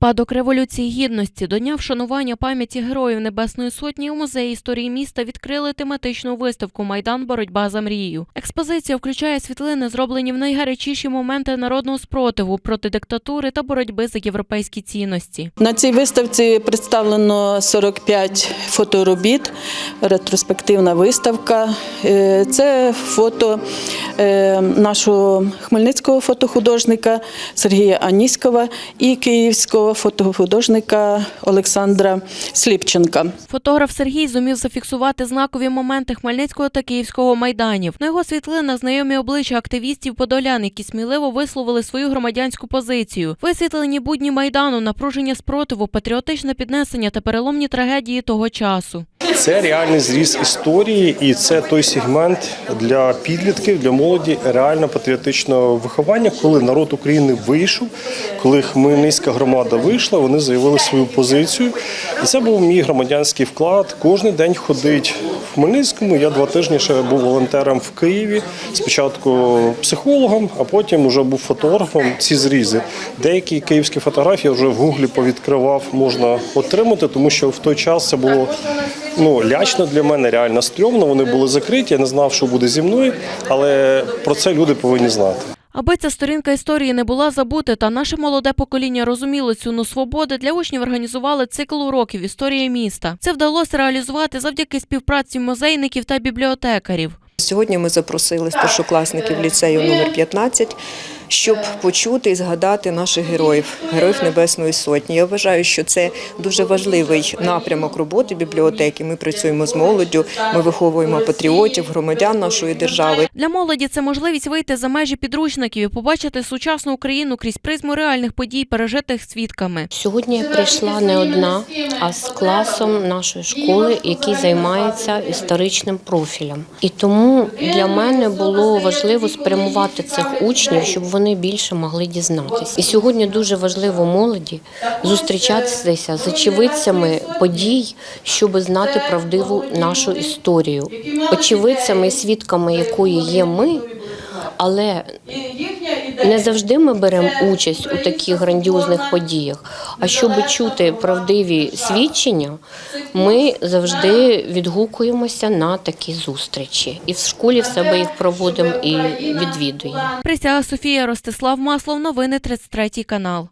Спадок революції гідності до дня вшанування пам'яті героїв Небесної Сотні у музеї історії міста відкрили тематичну виставку Майдан Боротьба за мрію. Експозиція включає світлини, зроблені в найгарячіші моменти народного спротиву проти диктатури та боротьби за європейські цінності. На цій виставці представлено 45 фоторобіт, ретроспективна виставка. Е, Це фото е, нашого хмельницького фотохудожника Сергія Аніськова і київського фотохудожника Олександра Сліпченка. Фотограф Сергій зумів зафіксувати знакові моменти Хмельницького та Київського майданів. На його світлинах знайомі обличчя активістів подолян, які сміливо висловили свою громадянську позицію. Висвітлені будні майдану, напруження спротиву, патріотичне піднесення та переломні трагедії того часу. Це реальний зріз історії, і це той сегмент для підлітків, для молоді реально патріотичного виховання, коли народ України вийшов, коли хмельницька громада вийшла, вони заявили свою позицію. І це був мій громадянський вклад. Кожен день ходить в Хмельницькому. Я два тижні ще був волонтером в Києві. Спочатку психологом, а потім вже був фотографом. Ці зрізи. Деякі київські фотографії вже в гуглі повідкривав, можна отримати, тому що в той час це було ну, лячно для мене, реально стрьомно. Вони були закриті. Я не знав, що буде зі мною, але про це люди повинні знати. Аби ця сторінка історії не була забута, та наше молоде покоління розуміло ціну свободи, для учнів організували цикл уроків історії міста. Це вдалося реалізувати завдяки співпраці музейників та бібліотекарів. Сьогодні ми запросили старшокласників ліцею номер 15, щоб почути і згадати наших героїв, героїв Небесної Сотні. Я вважаю, що це дуже важливий напрямок роботи бібліотеки. Ми працюємо з молоддю, ми виховуємо патріотів, громадян нашої держави. Для молоді це можливість вийти за межі підручників і побачити сучасну Україну крізь призму реальних подій, пережитих свідками. Сьогодні я прийшла не одна, а з класом нашої школи, який займається історичним профілем. І тому для мене було важливо спрямувати цих учнів, щоб вони більше могли дізнатися. І сьогодні дуже важливо молоді зустрічатися з очевидцями подій, щоб знати правдиву нашу історію. Очевидцями свідками якої є ми. Але не завжди ми беремо участь у таких грандіозних подіях. А щоб чути правдиві свідчення, ми завжди відгукуємося на такі зустрічі. І в школі в себе їх проводимо і відвідуємо. Присяга Софія Ростислав Маслов. Новини 33 канал.